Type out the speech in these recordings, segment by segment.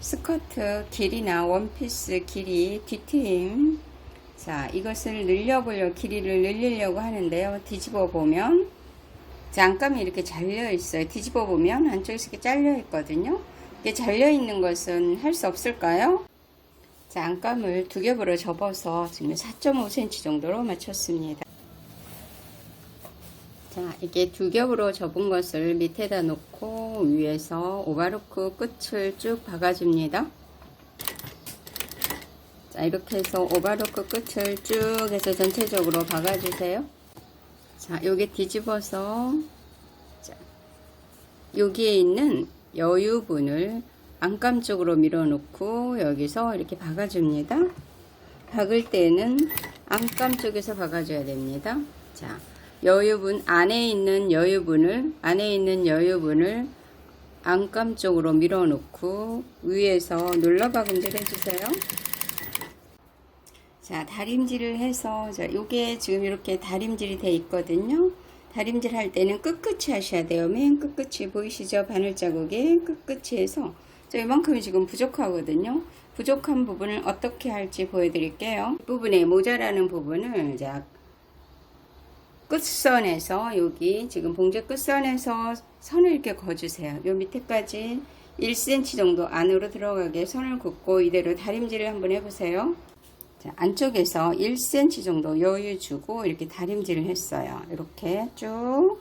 스커트 길이나 원피스 길이 뒤트임. 자 이것을 늘려보려 길이를 늘리려고 하는데요. 뒤집어 보면 자, 안감이 이렇게 잘려 있어요. 뒤집어 보면 안쪽에서 이렇게 잘려 있거든요. 이게 잘려 있는 것은 할 수 없을까요? 자 안감을 두 겹으로 접어서 지금 4.5cm 정도로 맞췄습니다 자, 이게 두 겹으로 접은 것을 밑에다 놓고 위에서 오바로크 끝을 쭉 박아줍니다. 자, 이렇게 해서 오바로크 끝을 쭉 해서 전체적으로 박아주세요. 자, 요게 뒤집어서 자, 여기에 있는 여유분을 안감 쪽으로 밀어놓고 여기서 이렇게 박아줍니다. 박을 때는 안감 쪽에서 박아줘야 됩니다. 자, 여유분 안에 있는 여유분을 안에 있는 여유분을 안감 쪽으로 밀어 놓고 위에서 눌러 박음질 해주세요. 자 다림질을 해서 자 요게 지금 이렇게 다림질이 돼 있거든요. 다림질 할 때는 끝끝이 하셔야 돼요. 맨 끝끝이 보이시죠? 바늘 자국에 끝끝이 해서 자 이만큼이 지금 부족하거든요. 부족한 부분을 어떻게 할지 보여드릴게요. 이 부분에 모자라는 부분을 자 끝선에서 여기 지금 봉제 끝선에서 선을 이렇게 그어주세요. 요 밑에까지 1cm 정도 안으로 들어가게 선을 긋고 이대로 다림질을 한번 해보세요. 자, 안쪽에서 1cm 정도 여유 주고 이렇게 다림질을 했어요. 이렇게 쭉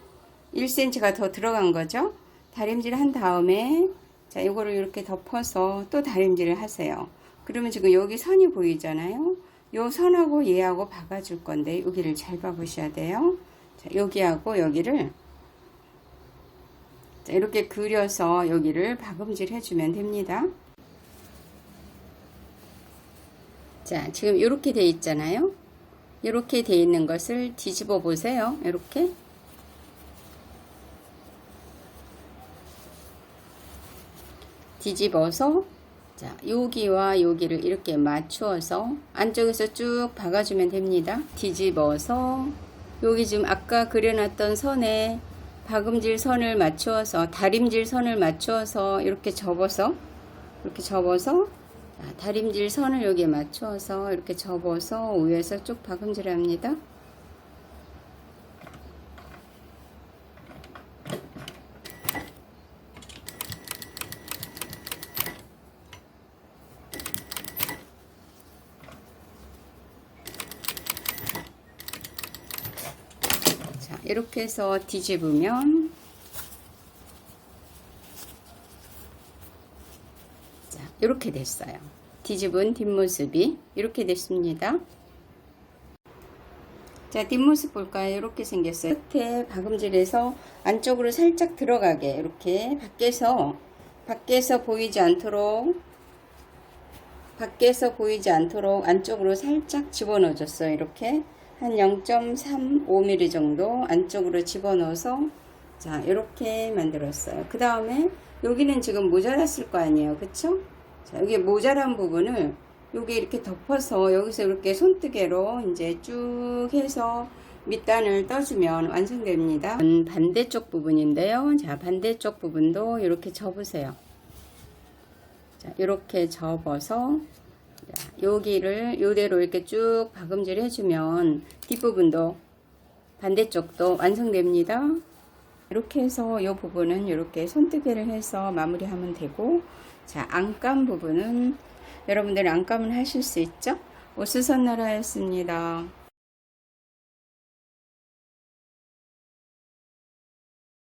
1cm가 더 들어간 거죠. 다림질 한 다음에 자, 이거를 이렇게 덮어서 또 다림질을 하세요. 그러면 지금 여기 선이 보이잖아요. 요 선하고 얘하고 박아줄 건데 여기를 잘 박으셔야 돼요. 자, 여기하고 여기를 자, 이렇게 그려서 여기를 박음질 해주면 됩니다. 자, 지금 이렇게 돼 있잖아요. 이렇게 돼 있는 것을 뒤집어 보세요. 이렇게. 뒤집어서 자, 여기와 여기를 이렇게 맞추어서 안쪽에서 쭉 박아주면 됩니다. 뒤집어서 여기 지금 아까 그려놨던 선에 박음질 선을 맞추어서 다림질 선을 맞추어서 이렇게 접어서 이렇게 접어서 자, 다림질 선을 여기에 맞추어서 이렇게 접어서 위에서 쭉 박음질 합니다. 이렇게 해서 뒤집으면 자, 이렇게 됐어요. 뒤집은 뒷모습이 이렇게 됐습니다. 자, 뒷모습 볼까요? 이렇게 생겼어요. 끝에 박음질해서 안쪽으로 살짝 들어가게 이렇게 밖에서 밖에서 보이지 않도록 밖에서 보이지 않도록 안쪽으로 살짝 집어넣어 줬어요. 이렇게 한 0.35mm 정도 안쪽으로 집어넣어서 자 이렇게 만들었어요. 그 다음에 여기는 지금 모자랐을 거 아니에요. 그쵸? 자 여기 모자란 부분을 여기 이렇게 덮어서 여기서 이렇게 손뜨개로 이제 쭉 해서 밑단을 떠주면 완성됩니다. 반대쪽 부분인데요. 자 반대쪽 부분도 이렇게 접으세요. 자 이렇게 접어서 자, 여기를 요대로 이렇게 쭉 박음질 해주면 뒷부분도 반대쪽도 완성됩니다. 이렇게 해서 이 부분은 이렇게 손뜨개를 해서 마무리하면 되고 자 안감 부분은 여러분들 안감을 하실 수 있죠? 오수선 나라였습니다.